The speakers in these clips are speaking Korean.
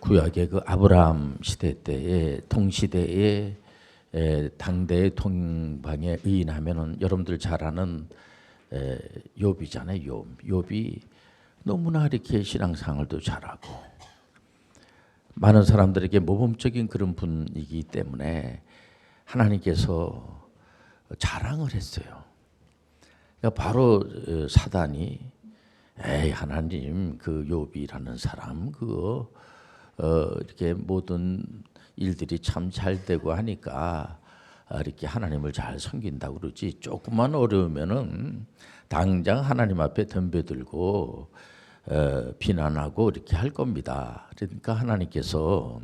구약의 그 아브라함 시대 때의 동시대의 에, 당대의 통방에 의인하면은 여러분들 잘 아는 에, 욥이잖아요. 욥. 욥이 너무나 이렇게 신앙생활도 잘하고 많은 사람들에게 모범적인 그런 분이기 때문에 하나님께서 자랑을 했어요. 그러니까 바로 어, 사단이 에이 하나님 그 욥이라는 사람 그거 어 이렇게 모든 일들이 참 잘 되고 하니까 아, 이렇게 하나님을 잘 섬긴다고 그러지 조금만 어려우면은 당장 하나님 앞에 덤벼들고 어, 비난하고 이렇게 할 겁니다. 그러니까 하나님께서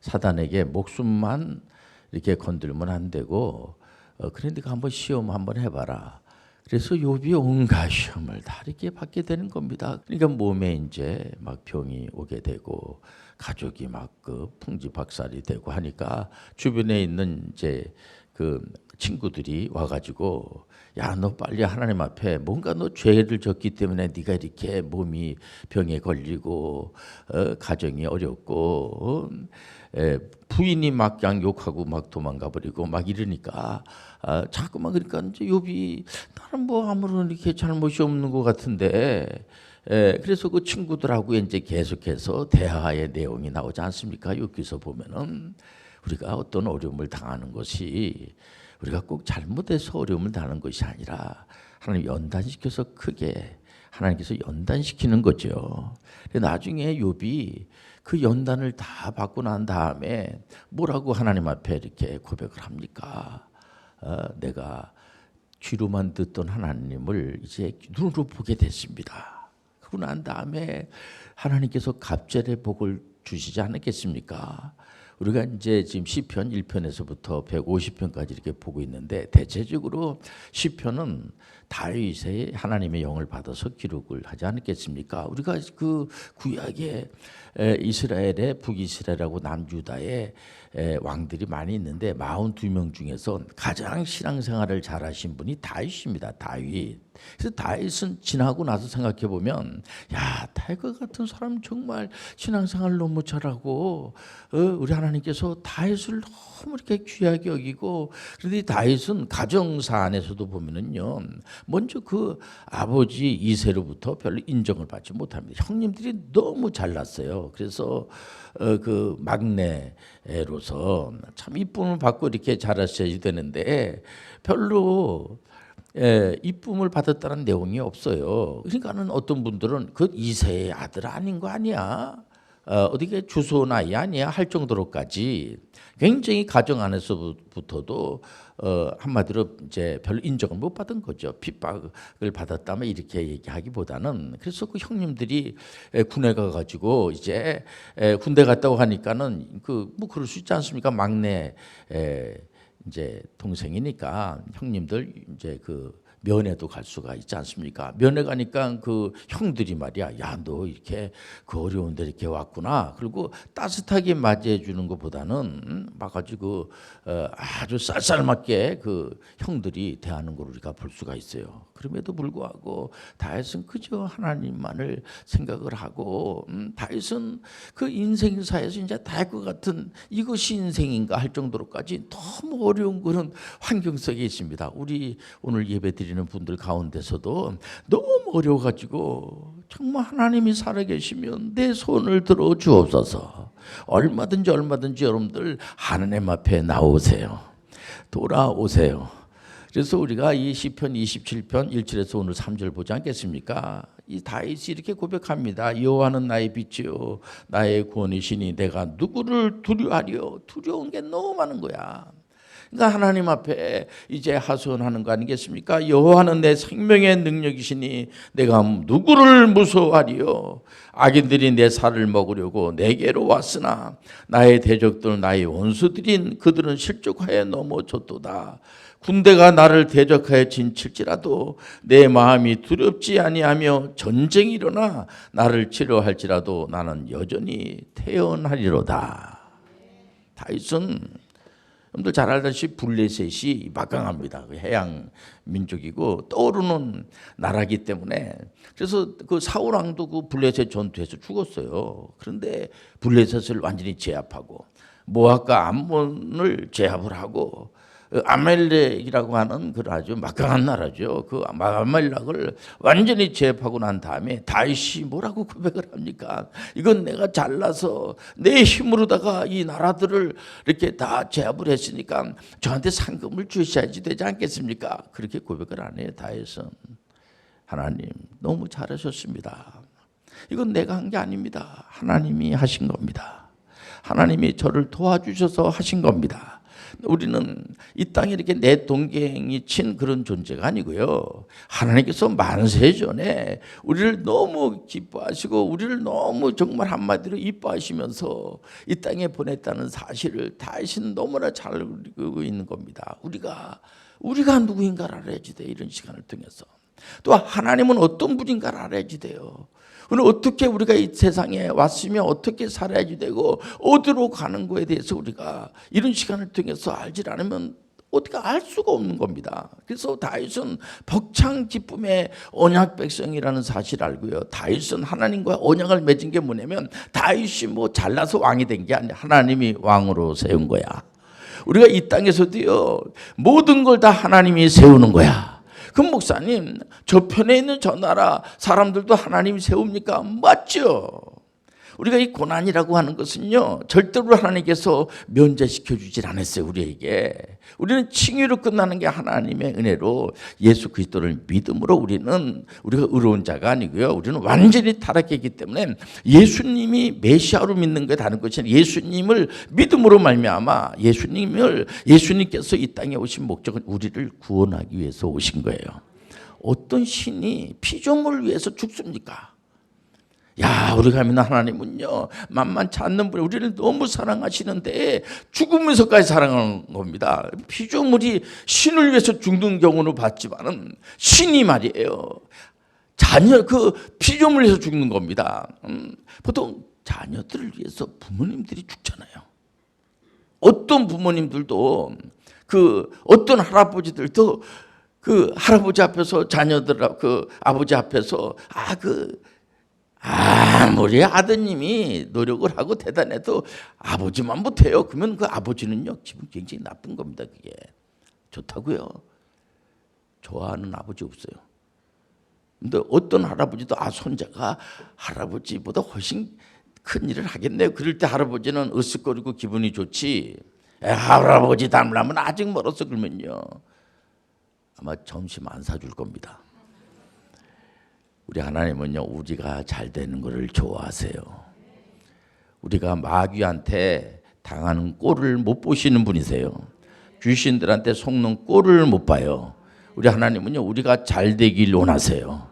사단에게 목숨만 이렇게 건들면 안 되고 어, 그러니까 한번 시험 한번 해봐라. 그래서 욥이 온갖 시험을 다 이렇게 받게 되는 겁니다. 그러니까 몸에 이제 막 병이 오게 되고 가족이 막 그 풍지 박살이 되고 하니까 주변에 있는 이제 그 친구들이 와가지고 야 너 빨리 하나님 앞에 뭔가 너 죄를 졌기 때문에 네가 이렇게 몸이 병에 걸리고 어, 가정이 어렵고 어, 에, 부인이 막 욕하고 막 도망가 버리고 막 이러니까 아, 자꾸만 그러니까 이제 욥이 나는 뭐 아무런 이렇게 잘못이 없는 것 같은데 에, 그래서 그 친구들하고 이제 계속해서 대화의 내용이 나오지 않습니까? 여기서 보면은 우리가 어떤 어려움을 당하는 것이 우리가 꼭 잘못해서 어려움을 당하는 것이 아니라 하나님 연단시켜서 크게 하나님께서 연단시키는 거죠. 나중에 욥이 그 연단을 다 받고 난 다음에 뭐라고 하나님 앞에 이렇게 고백을 합니까? 어, 내가 귀로만 듣던 하나님을 이제 눈으로 보게 됐습니다. 그러고 난 다음에 하나님께서 갑절의 복을 주시지 않았겠습니까? 우리가 이제 지금 시편 1편에서부터 150편까지 이렇게 보고 있는데 대체적으로 시편은 다윗의 하나님의 영을 받아서 기록을 하지 않았겠습니까? 우리가 그 구약의 에, 이스라엘의 북이스라엘하고 남유다의 에, 왕들이 많이 있는데 42명 중에서 가장 신앙생활을 잘하신 분이 다윗입니다. 다윗. 그래서 다윗은 지나고 나서 생각해 보면 야 다윗 같은 사람 정말 신앙생활 너무 잘하고 어, 우리 하나님께서 다윗을 너무 이렇게 귀하게 여기고 그런데 이 다윗은 가정사 안에서도 보면은요 먼저 그 아버지 이세로부터 별로 인정을 받지 못합니다. 형님들이 너무 잘났어요. 그래서 어, 그 막내로서 참 이쁨을 받고 이렇게 자랐어야 되는데 별로 예, 이쁨을 받았다는 내용이 없어요. 그러니까는 어떤 분들은 그 이세의 아들 아닌 거 아니야? 어, 어디게 주소는 아이 아니야 할 정도로까지 굉장히 가정 안에서부터도 어, 한마디로 이제 별로 인정을 못 받은 거죠. 핍박을 받았다면 이렇게 얘기하기보다는 그래서 그 형님들이 에, 군에 가가지고 이제 에, 군대 갔다고 하니까는 그 뭐 그럴 수 있지 않습니까? 막내 에, 이제 동생이니까 형님들 이제 그 면회도 갈 수가 있지 않습니까? 면회 가니까 그 형들이 말이야, 야 너 이렇게 그 어려운데 이렇게 왔구나. 그리고 따뜻하게 맞이해 주는 것보다는 음, 막가지고 어, 아주 쌀쌀맞게 그 형들이 대하는 걸 우리가 볼 수가 있어요. 그럼에도 불구하고 다윗은 그저 하나님만을 생각을 하고 음, 다윗은 그 인생사에서 이제 다윗과 같은 이것이 인생인가 할 정도로까지 너무 어려운 그런 환경 속에 있습니다. 우리 오늘 예배 드리는 분들 가운데서도 너무 어려워가지고 정말 하나님이 살아계시면 내 손을 들어 주옵소서. 얼마든지 얼마든지 여러분들 하나님 앞에 나오세요. 돌아오세요. 그래서 우리가 이 시편 27편 1절에서 오늘 3절 보지 않겠습니까? 이 다윗이 이렇게 고백합니다. 여호와는 나의 빛이요 나의 구원이시니 내가 누구를 두려워하리요? 두려운 게 너무 많은 거야. 그러니까 하나님 앞에 이제 하소연하는 거 아니겠습니까? 여호와는 내 생명의 능력이시니 내가 누구를 무서워하리요? 악인들이 내 살을 먹으려고 내게로 왔으나 나의 대적들 나의 원수들인 그들은 실족하여 넘어졌도다. 군대가 나를 대적하여 진칠지라도 내 마음이 두렵지 아니하며 전쟁이 일어나 나를 치료할지라도 나는 여전히 태어나리로다. 다윗은 여러분들 잘 알다시피 블레셋이 막강합니다. 그 해양 민족이고 떠오르는 나라기 때문에 그래서 그 사울 왕도 그 블레셋 전투에서 죽었어요. 그런데 블레셋을 완전히 제압하고 모압과 암몬을 제압을 하고 아멜렉이라고 하는 그 아주 막강한 나라죠. 그 아멜렉을 완전히 제압하고 난 다음에 다윗이 뭐라고 고백을 합니까? 이건 내가 잘나서 내 힘으로다가 이 나라들을 이렇게 다 제압을 했으니까 저한테 상금을 주셔야지 되지 않겠습니까? 그렇게 고백을 안 해요. 다윗은 하나님 너무 잘하셨습니다. 이건 내가 한 게 아닙니다. 하나님이 하신 겁니다. 하나님이 저를 도와주셔서 하신 겁니다. 우리는 이 땅에 이렇게 내 동경이 친 그런 존재가 아니고요. 하나님께서 만세 전에 우리를 너무 기뻐하시고 우리를 너무 정말 한마디로 이뻐하시면서 이 땅에 보냈다는 사실을 다시는 너무나 잘 알고 있는 겁니다. 우리가 우리가 누구인가를 알아야지 돼 이런 시간을 통해서 또 하나님은 어떤 분인가를 알아야지 돼요. 오늘 어떻게 우리가 이 세상에 왔으면 어떻게 살아야지 되고 어디로 가는 거에 대해서 우리가 이런 시간을 통해서 알지 않으면 어떻게 알 수가 없는 겁니다. 그래서 다윗은 벅찬 기쁨의 언약 백성이라는 사실을 알고요. 다윗은 하나님과 언약을 맺은 게 뭐냐면 다윗이 뭐 잘나서 왕이 된 게 아니라 하나님이 왕으로 세운 거야. 우리가 이 땅에서도요 모든 걸 다 하나님이 세우는 거야. 그럼 목사님 저 편에 있는 저 나라 사람들도 하나님이 세웁니까? 맞죠. 우리가 이 고난이라고 하는 것은요 절대로 하나님께서 면제시켜 주질 않았어요 우리에게 우리는 칭의로 끝나는 게 하나님의 은혜로 예수 그리스도를 믿음으로 우리는 우리가 의로운 자가 아니고요 우리는 완전히 타락했기 때문에 예수님이 메시아로 믿는 게 다른 것이 아니라 예수님을 믿음으로 말미암아 예수님을 예수님께서 이 땅에 오신 목적은 우리를 구원하기 위해서 오신 거예요 어떤 신이 피조물을 위해서 죽습니까? 야, 우리가 믿는 하나님은요, 만만치 않는 분, 우리를 너무 사랑하시는데 죽으면서까지 사랑하는 겁니다. 피조물이 신을 위해서 죽는 경우는 봤지만은 신이 말이에요. 자녀, 그 피조물을 위해서 죽는 겁니다. 음, 보통 자녀들을 위해서 부모님들이 죽잖아요. 어떤 부모님들도 그 어떤 할아버지들도 그 할아버지 앞에서 자녀들 그 아버지 앞에서 아그 아무리 아드님이 노력을 하고 대단해도 아버지만 못해요. 그러면 그 아버지는요 기분 굉장히 나쁜 겁니다. 그게 좋다고요. 좋아하는 아버지 없어요. 근데 어떤 할아버지도 아 손자가 할아버지보다 훨씬 큰 일을 하겠네요. 그럴 때 할아버지는 으쓱거리고 기분이 좋지. 에, 할아버지 닮으려면 아직 멀었어 그러면요. 아마 점심 안 사줄 겁니다. 우리 하나님은요 우리가 잘 되는 것을 좋아하세요. 우리가 마귀한테 당하는 꼴을 못 보시는 분이세요. 귀신들한테 속는 꼴을 못 봐요. 우리 하나님은요 우리가 잘 되길 원하세요.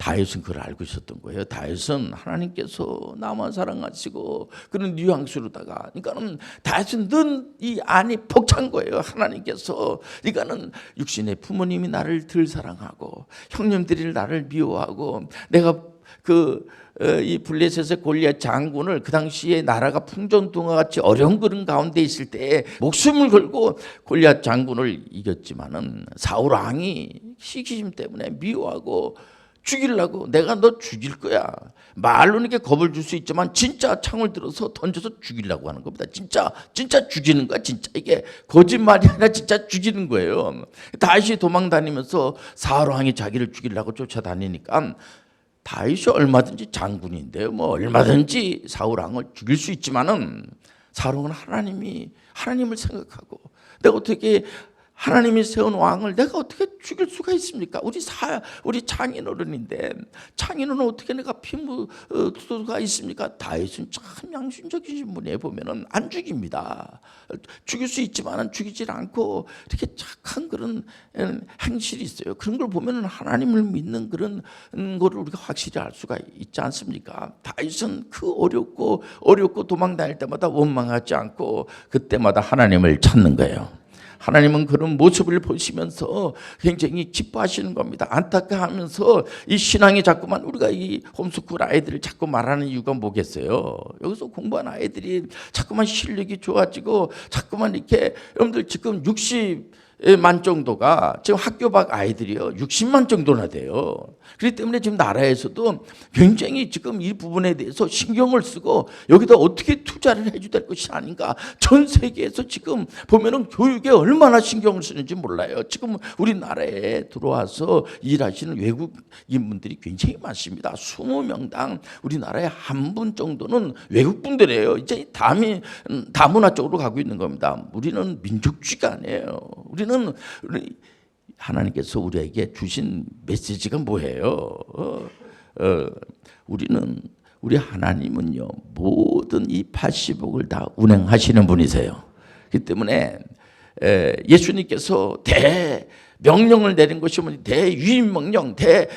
다윗은 그걸 알고 있었던 거예요. 다윗은 하나님께서 나만 사랑하시고 그런 뉘앙스로다가 그러니까는 다윗은 늘 이 안이 벅찬 거예요. 하나님께서 그러니까는 육신의 부모님이 나를 덜 사랑하고 형님들이 나를 미워하고 내가 그이 블레셋의 골리앗 장군을 그 당시에 나라가 풍전등화 같이 어려운 그런 가운데 있을 때 목숨을 걸고 골리앗 장군을 이겼지만은 사울 왕이 시기심 때문에 미워하고 죽이려고 내가 너 죽일 거야. 말로는 이렇게 겁을 줄 수 있지만 진짜 창을 들어서 던져서 죽이려고 하는 겁니다. 진짜 진짜 죽이는 거야. 진짜 이게 거짓말이 아니라 진짜 죽이는 거예요. 다윗이 도망 다니면서 사울 왕이 자기를 죽이려고 쫓아다니니까 다윗이 얼마든지 장군인데요. 뭐 얼마든지 사울 왕을 죽일 수 있지만은 사울 왕은 하나님이 하나님을 생각하고 내가 어떻게 하나님이 세운 왕을 내가 어떻게 죽일 수가 있습니까? 우리 사 우리 장인 어른인데 장인은 어떻게 내가 피무가 있습니까? 다윗은 참 양심적이신 분에 보면은 안 죽입니다. 죽일 수 있지만은 죽이질 않고 이렇게 착한 그런 행실이 있어요. 그런 걸 보면은 하나님을 믿는 그런 거를 우리가 확실히 알 수가 있지 않습니까? 다윗은 그 어렵고 어렵고 도망 다닐 때마다 원망하지 않고 그때마다 하나님을 찾는 거예요. 하나님은 그런 모습을 보시면서 굉장히 기뻐하시는 겁니다. 안타까워하면서 이 신앙이 자꾸만 우리가 이 홈스쿨 아이들을 자꾸 말하는 이유가 뭐겠어요? 여기서 공부한 아이들이 자꾸만 실력이 좋아지고 자꾸만 이렇게 여러분들 지금 60 만 정도가 지금 학교 밖 아이들이요 60만 정도나 돼요. 그렇기 때문에 지금 나라에서도 굉장히 지금 이 부분에 대해서 신경을 쓰고 여기다 어떻게 투자를 해줘야 될 것이 아닌가. 전 세계에서 지금 보면은 교육에 얼마나 신경을 쓰는지 몰라요. 지금 우리나라에 들어와서 일하시는 외국인분들이 굉장히 많습니다. 20명당 우리나라에 한 분 정도는 외국분들이에요. 이제 다미 다문화 쪽으로 가고 있는 겁니다. 우리는 민족주의가 아니에요. 우리는 우리 하나님께서 우리에게 주신 메시지가 뭐예요? 어, 어, 우리는 우리 하나님은요 모든 이 80억을 다 운행하시는 분이세요. 그렇기 때문에 에, 예수님께서 대 명령을 내린 것이 뭐니 대유인 명령 대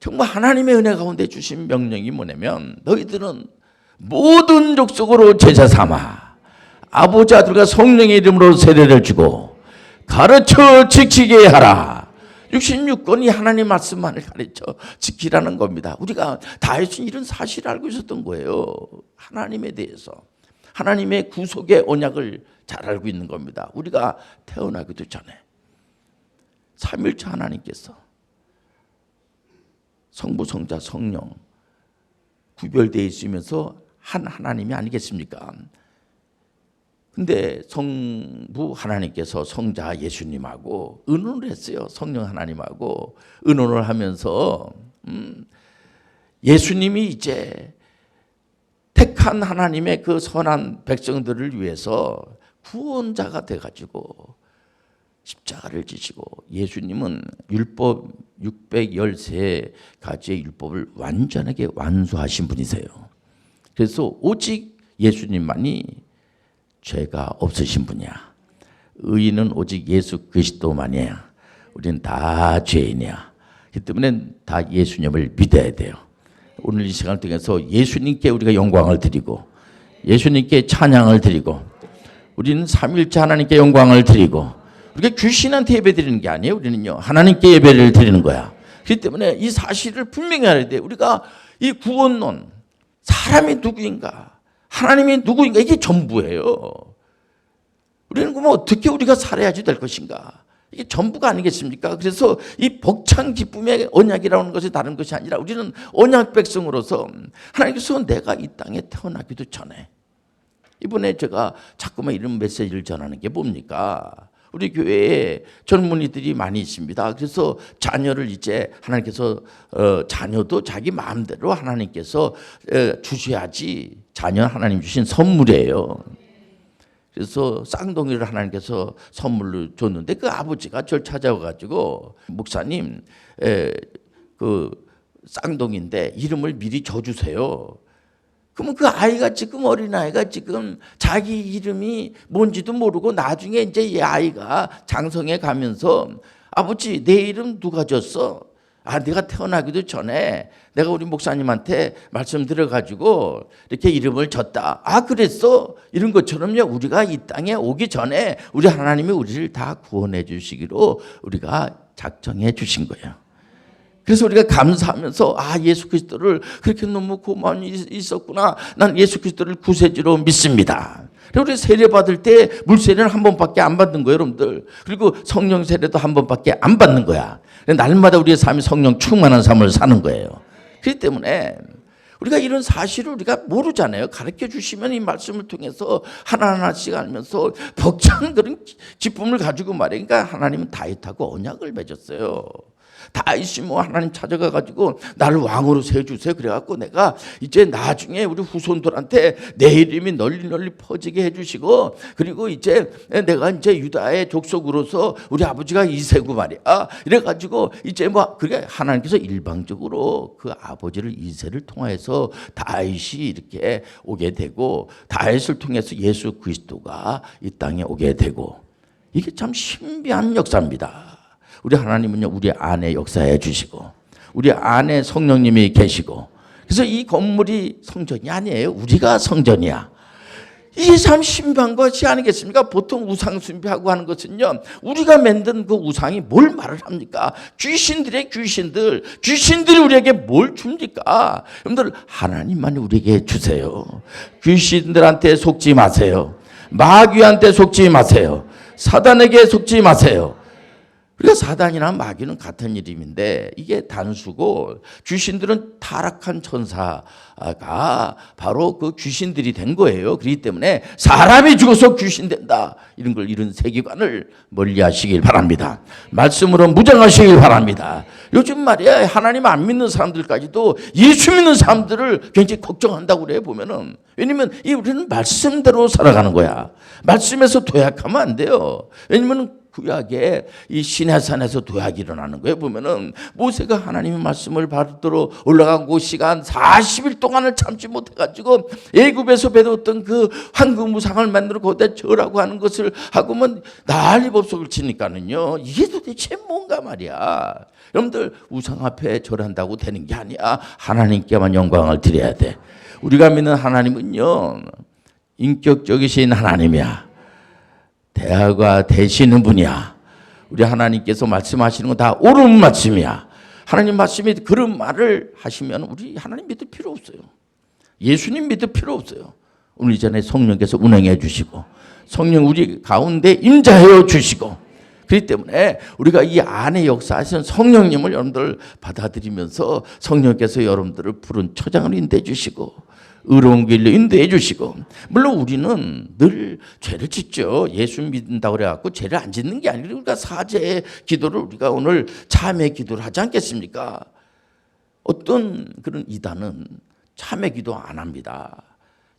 정말 하나님의 은혜 가운데 주신 명령이 뭐냐면 너희들은 모든 족속으로 제자 삼아 아버지 아들과 성령의 이름으로 세례를 주고 가르쳐 지키게 하라. 66권이 하나님 말씀만을 가르쳐 지키라는 겁니다. 우리가 다윗은 이런 사실을 알고 있었던 거예요. 하나님에 대해서. 하나님의 구속의 언약을 잘 알고 있는 겁니다. 우리가 태어나기도 전에 삼일차 하나님께서 성부, 성자, 성령 구별되어 있으면서 한 하나님이 아니겠습니까? 근데 성부 하나님께서 성자 예수님하고 의논을 했어요. 성령 하나님하고 의논을 하면서 음, 예수님이 이제 택한 하나님의 그 선한 백성들을 위해서 구원자가 돼 가지고 십자가를 지시고 예수님은 율법 613가지의 율법을 완전하게 완수하신 분이세요. 그래서 오직 예수님만이 죄가 없으신 분이야. 의인은 오직 예수 그리스도만이야. 우리는 다 죄인이야. 그 때문에 다 예수님을 믿어야 돼요. 오늘 이 시간을 통해서 예수님께 우리가 영광을 드리고 예수님께 찬양을 드리고 우리는 삼일째 하나님께 영광을 드리고 우리가 귀신한테 예배 드리는 게 아니에요. 우리는요. 하나님께 예배를 드리는 거야. 그렇기 때문에 이 사실을 분명히 알아야 돼. 우리가 이 구원론 사람이 누구인가 하나님이 누구인가 이게 전부예요. 우리는 그러면 어떻게 우리가 살아야지 될 것인가? 이게 전부가 아니겠습니까? 그래서 이 벅찬 기쁨의 언약이라는 것이 다른 것이 아니라 우리는 언약 백성으로서 하나님께서 내가 이 땅에 태어나기도 전에 이번에 제가 자꾸만 이런 메시지를 전하는 게 뭡니까? 우리 교회에 젊은이들이 많이 있습니다. 그래서 자녀를 이제 하나님께서 어, 자녀도 자기 마음대로 하나님께서 어, 주셔야지 자녀 하나님 주신 선물이에요. 그래서 쌍둥이를 하나님께서 선물로 줬는데 그 아버지가 저를 찾아와 가지고 목사님 에, 그 쌍둥이인데 이름을 미리 줘주세요. 그러면 그 아이가 지금 어린아이가 지금 자기 이름이 뭔지도 모르고 나중에 이제 이 아이가 장성해 가면서 아버지 내 이름 누가 줬어? 아 내가 태어나기도 전에 내가 우리 목사님한테 말씀 드려 가지고 이렇게 이름을 줬다. 아 그랬어? 이런 것처럼요 우리가 이 땅에 오기 전에 우리 하나님이 우리를 다 구원해 주시기로 우리가 작정해 주신 거예요. 그래서 우리가 감사하면서 아 예수 그리스도를 그렇게 너무 고마움이 있었구나. 난 예수 그리스도를 구세주로 믿습니다. 그리고 우리 세례 받을 때 물세례는 한 번밖에 안 받는 거예요, 여러분들. 그리고 성령 세례도 한 번밖에 안 받는 거야. 날마다 우리의 삶이 성령 충만한 삶을 사는 거예요. 그렇기 때문에 우리가 이런 사실을 우리가 모르잖아요. 가르쳐 주시면 이 말씀을 통해서 하나하나씩 알면서 벅찬 그런 기쁨을 가지고 말이니까 그러니까 하나님은 다윗하고 언약을 맺었어요. 다윗이 뭐 하나님 찾아가 가지고 나를 왕으로 세워 주세요. 그래 갖고 내가 이제 나중에 우리 후손들한테 내 이름이 널리 널리 퍼지게 해 주시고 그리고 이제 내가 이제 유다의 족속으로서 우리 아버지가 이세구 말이야. 이래 가지고 이제 뭐 그게 하나님께서 일방적으로 그 아버지를 이세를 통해서 다윗이 이렇게 오게 되고 다윗을 통해서 예수 그리스도가 이 땅에 오게 되고 이게 참 신비한 역사입니다. 우리 하나님은요, 우리 안에 역사해 주시고, 우리 안에 성령님이 계시고, 그래서 이 건물이 성전이 아니에요. 우리가 성전이야. 이 1, 2, 3 신비한 것이 아니겠습니까? 보통 우상 숭배하고 하는 것은요. 우리가 만든 그 우상이 뭘 말을 합니까? 귀신들의 귀신들. 귀신들이 우리에게 뭘 줍니까? 여러분들 하나님만이 우리에게 주세요. 귀신들한테 속지 마세요. 마귀한테 속지 마세요. 사단에게 속지 마세요. 우리가 사단이나 마귀는 같은 이름인데 이게 단수고 귀신들은 타락한 천사가 바로 그 귀신들이 된 거예요. 그렇기 때문에 사람이 죽어서 귀신 된다. 이런 걸 이런 세계관을 멀리 하시길 바랍니다. 말씀으로 무장하시길 바랍니다. 요즘 말이야 하나님 안 믿는 사람들까지도 예수 믿는 사람들을 굉장히 걱정한다고 그래 보면은 왜냐면 이 우리는 말씀대로 살아가는 거야. 말씀에서 도약하면 안 돼요. 왜냐면 구약에 이 시내산에서 도약이 일어나는 거예요. 보면은 모세가 하나님의 말씀을 받도록 올라간 그 시간 40일 동안을 참지 못해가지고 애굽에서 배웠던 그 황금 무상을 만들어 거기다 절하고 하는 것을 하고면 난리 법석을 치니까는요. 이게 도대체 뭔가 말이야. 여러분들 우상 앞에 절한다고 되는 게 아니야. 하나님께만 영광을 드려야 돼. 우리가 믿는 하나님은요. 인격적이신 하나님이야. 대화가 되시는 분이야. 우리 하나님께서 말씀하시는 건 다 옳은 말씀이야. 하나님 말씀이 그런 말을 하시면 우리 하나님 믿을 필요 없어요. 예수님 믿을 필요 없어요. 오늘 이전에 성령께서 운행해 주시고 성령 우리 가운데 임자하여 주시고 그렇기 때문에 우리가 이 안에 역사하시는 성령님을 여러분들 받아들이면서 성령께서 여러분들을 푸른 초장을 인도해 주시고 의로운 길로 인도해 주시고 물론 우리는 늘 죄를 짓죠. 예수 믿는다고 그래 갖고 죄를 안 짓는 게 아니라 우리가 사죄의 기도를 우리가 오늘 참회 기도를 하지 않겠습니까? 어떤 그런 이단은 참회 기도 안 합니다.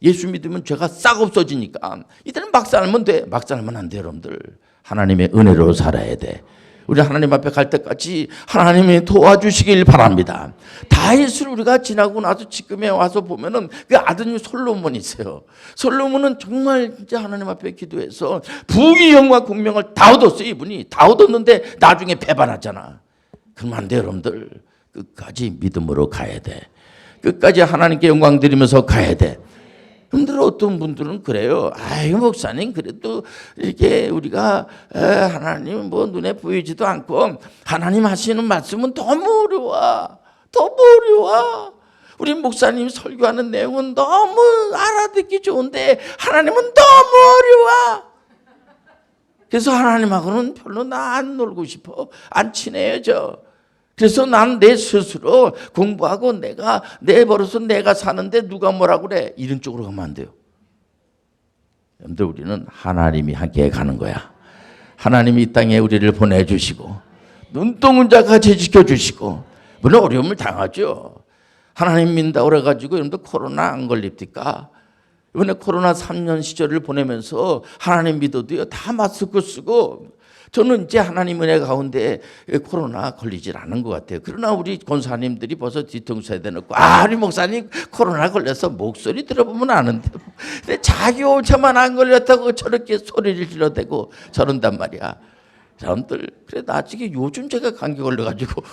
예수 믿으면 죄가 싹 없어지니까 이들은 막 살면 돼. 막 살면 안 돼, 여러분들. 하나님의 은혜로 살아야 돼. 우리 하나님 앞에 갈 때까지 하나님이 도와주시길 바랍니다. 다윗을 우리가 지나고 나서 지금에 와서 보면은 그 아드님 솔로몬이 있어요. 솔로몬은 정말 진짜 하나님 앞에 기도해서 부귀 영과 공명을 다 얻었어요. 이분이 다 얻었는데 나중에 배반하잖아. 그러면 안 돼, 여러분들. 끝까지 믿음으로 가야 돼. 끝까지 하나님께 영광 드리면서 가야 돼. 여러분들 어떤 분들은 그래요. 아유 목사님 그래도 이렇게 우리가 에, 하나님 뭐 눈에 보이지도 않고 하나님 하시는 말씀은 너무 어려워. 너무 어려워. 우리 목사님 설교하는 내용은 너무 알아듣기 좋은데 하나님은 너무 어려워. 그래서 하나님하고는 별로 나 안 놀고 싶어. 안 친해져. 그래서 난 내 스스로 공부하고 내가 내 버릇은 내가 사는데 누가 뭐라 그래 이런 쪽으로 가면 안 돼요. 여러분들 우리는 하나님이 함께 가는 거야. 하나님이 이 땅에 우리를 보내주시고 눈동은 자같이 지켜주시고 물론 어려움을 당하죠. 하나님 믿는다 그래가지고 여러분들 코로나 안 걸립니까? 이번에 코로나 3년 시절을 보내면서 하나님 믿어도요 다 마스크 쓰고 저는 이제 하나님 은혜 가운데 코로나 걸리질 않은 것 같아요. 그러나 우리 권사님들이 벌써 뒤통수에 대놓고 아 우리 목사님 코로나 걸려서 목소리 들어보면 아는데 근데 자기 오차만 안 걸렸다고 저렇게 소리를 질러대고 저런단 말이야. 여러분들 그래 나중에 요즘 제가 감기 걸려가지고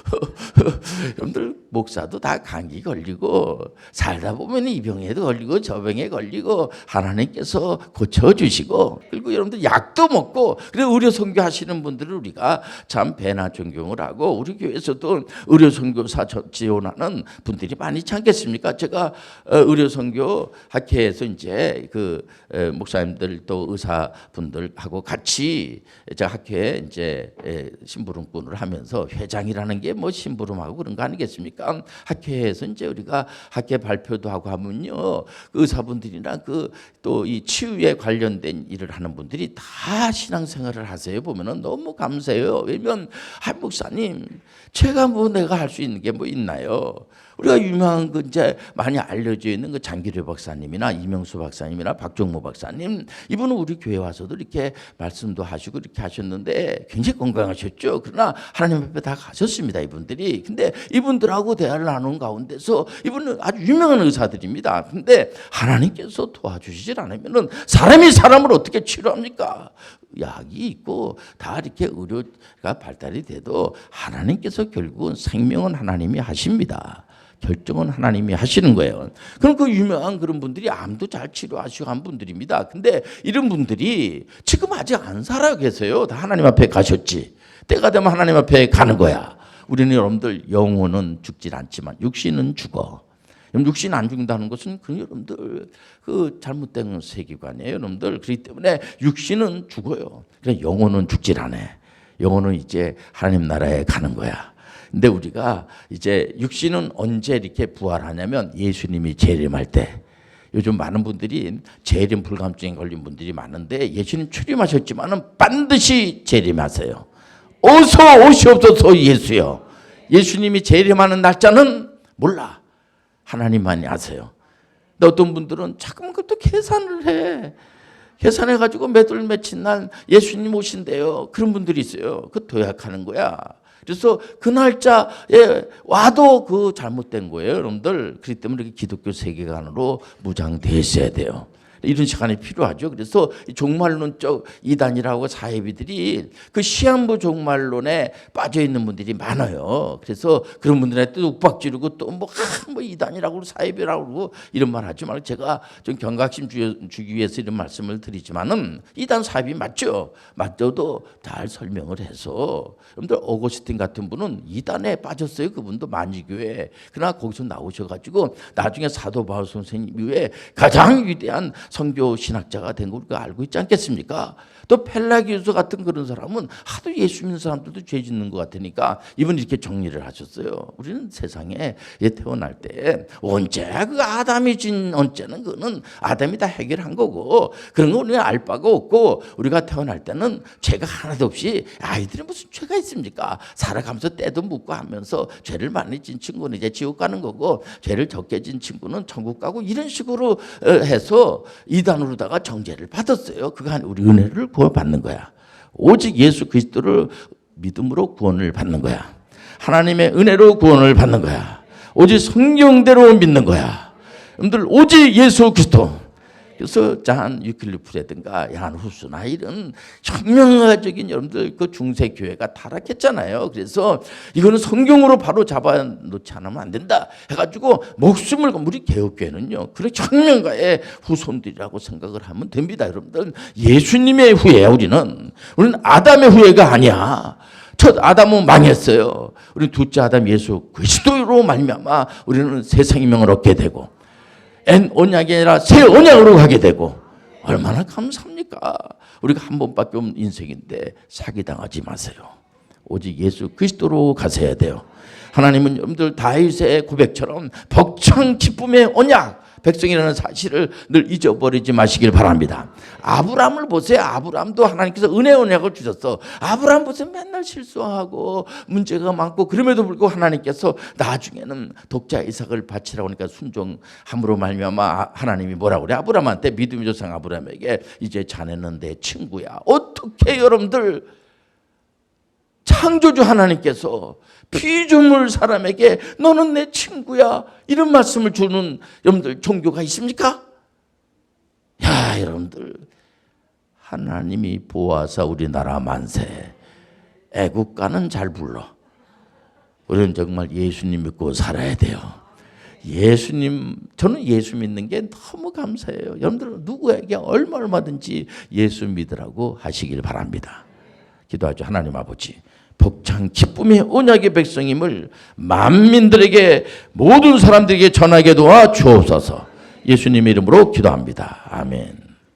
여러분들 목사도 다 감기 걸리고 살다 보면 이 병에도 걸리고 저 병에 걸리고 하나님께서 고쳐주시고 그리고 여러분들 약도 먹고 그래 의료 선교 하시는 분들을 우리가 참 배나 존경을 하고 우리 교회에서도 의료 선교사 지원하는 분들이 많이 있지 않겠습니까? 제가 어, 의료 선교 학회에서 이제 그 에, 목사님들 또 의사 분들하고 같이 제가 학회에 이제 에, 심부름꾼을 하면서 회장이라는 게 뭐 심부름하고 그런 거 아니겠습니까? 학회에서 이제 우리가 학회 발표도 하고 하면요 그 의사분들이나 그 또 이 치유에 관련된 일을 하는 분들이 다 신앙생활을 하세요 보면은 너무 감사해요. 왜냐면 한 목사님 제가 뭐 내가 할 수 있는 게 뭐 있나요? 우리가 유명한 그 이제 많이 알려져 있는 그 장기려 박사님이나 이명수 박사님이나 박종모 박사님 이분은 우리 교회 와서도 이렇게 말씀도 하시고 이렇게 하셨는데 굉장히 건강하셨죠. 그러나 하나님 앞에 다 가셨습니다. 이분들이. 근데 이분들하고 대화를 나눈 가운데서 이분은 아주 유명한 의사들입니다. 근데 하나님께서 도와주시질 않으면은 사람이 사람을 어떻게 치료합니까? 약이 있고 다 이렇게 의료가 발달이 돼도 하나님께서 결국은 생명은 하나님이 하십니다. 결정은 하나님이 하시는 거예요. 그럼 그 유명한 그런 분들이 암도 잘 치료하시고 한 분들입니다. 근데 이런 분들이 지금 아직 안 살아 계세요. 다 하나님 앞에 가셨지. 때가 되면 하나님 앞에 가는 거야. 우리는 여러분들 영혼은 죽질 않지만 육신은 죽어. 육신 안 죽는다는 것은 그 여러분들 그 잘못된 세계관이에요, 여러분들. 그렇기 때문에 육신은 죽어요. 그래 영혼은 죽질 않아. 영혼은 이제 하나님 나라에 가는 거야. 근데 우리가 이제 육신은 언제 이렇게 부활하냐면 예수님이 재림할 때. 요즘 많은 분들이 재림 불감증에 걸린 분들이 많은데 예수님 출임하셨지만은 반드시 재림하세요. 어서 오시옵소서 예수요. 예수님이 재림하는 날짜는 몰라. 하나님만이 아세요. 근데 어떤 분들은 자꾸만 그것도 계산을 해. 계산해 가지고 몇월 며칠 날 예수님 오신대요. 그런 분들이 있어요. 그 도약하는 거야. 그래서 그 날짜에 와도 그 잘못된 거예요, 여러분들. 그렇기 때문에 이렇게 기독교 세계관으로 무장돼 있어야 돼요. 이런 시간이 필요하죠. 그래서 이 종말론적 이단이라고 사회비들이 그 시한부 종말론에 빠져 있는 분들이 많아요. 그래서 그런 분들한테 또 윽박지르고 또뭐 뭐 이단이라고 사회비라고 그러고 이런 말 하지 말고 제가 좀 경각심 주- 주기 위해서 이런 말씀을 드리지만은 이단 사회비 맞죠. 맞죠도 잘 설명을 해서 여러분들 오거스틴 같은 분은 이단에 빠졌어요. 그분도 만지교회. 그러나 거기서 나오셔가지고 나중에 사도 바울 선생님 이후에 가장 위대한 성교 신학자가 된 걸 우리가 알고 있지 않겠습니까? 또 펠라기우스 같은 그런 사람은 하도 예수 믿는 사람들도 죄 짓는 것 같으니까 이분 이렇게 정리를 하셨어요. 우리는 세상에 예, 태어날 때 언제 그 아담이 진 언제는 그는 아담이 다 해결한 거고 그런 거 우리가 알 바가 없고 우리가 태어날 때는 죄가 하나도 없이 아이들이 무슨 죄가 있습니까? 살아가면서 때도 묻고 하면서 죄를 많이 진 친구는 이제 지옥 가는 거고 죄를 적게 진 친구는 천국 가고 이런 식으로 어, 해서 이단으로다가 정죄를 받았어요. 그가 우리 은혜를 구원받는 거야. 오직 예수 그리스도를 믿음으로 구원을 받는 거야. 하나님의 은혜로 구원을 받는 거야. 오직 성경대로 믿는 거야. 여러분들 오직 예수 그리스도. 그래서 잔 유클리프라든가 야한 후스나 이런 혁명가적인 여러분들 그 중세 교회가 타락했잖아요. 그래서 이거는 성경으로 바로 잡아 놓지 않으면 안 된다. 해가지고 목숨을 건 우리 개혁교회는요. 그런 혁명가의 후손들이라고 생각을 하면 됩니다, 여러분들. 예수님의 후예야 우리는. 우리는 아담의 후예가 아니야. 첫 아담은 망했어요. 우리 둘째 아담 예수 그리스도로 말미암아 우리는 새 생명을 얻게 되고 엔 언약이 아니라 새 언약으로 가게 되고 얼마나 감사합니까? 우리가 한 번밖에 없는 인생인데 사기당하지 마세요. 오직 예수 그리스도로 가셔야 돼요. 하나님은 여러분들 다윗의 고백처럼 벅찬 기쁨의 언약 백성이라는 사실을 늘 잊어버리지 마시길 바랍니다. 아브라함을 보세요. 아브라함도 하나님께서 은혜 언약을 주셨어. 아브라함 보세요. 맨날 실수하고 문제가 많고 그럼에도 불구하고 하나님께서 나중에는 독자 이삭을 바치라고 하니까 순종함으로 말미암아 하나님이 뭐라고 그래? 아브라함한테 믿음의 조상 아브라함에게 이제 자네는 내 친구야. 어떻게 여러분들 창조주 하나님께서 피조물 사람에게 너는 내 친구야. 이런 말씀을 주는 여러분들 종교가 있습니까? 야 여러분들. 하나님이 보아서 우리나라 만세. 애국가는 잘 불러. 우리는 정말 예수님 믿고 살아야 돼요. 예수님 저는 예수 믿는 게 너무 감사해요. 여러분들 누구에게 얼마 얼마든지 예수 믿으라고 하시길 바랍니다. 기도하죠. 하나님 아버지 복창 기쁨의 언약의 백성임을 만민들에게 모든 사람들에게 전하게 도와 주옵소서. 예수님 이름으로 기도합니다. 아멘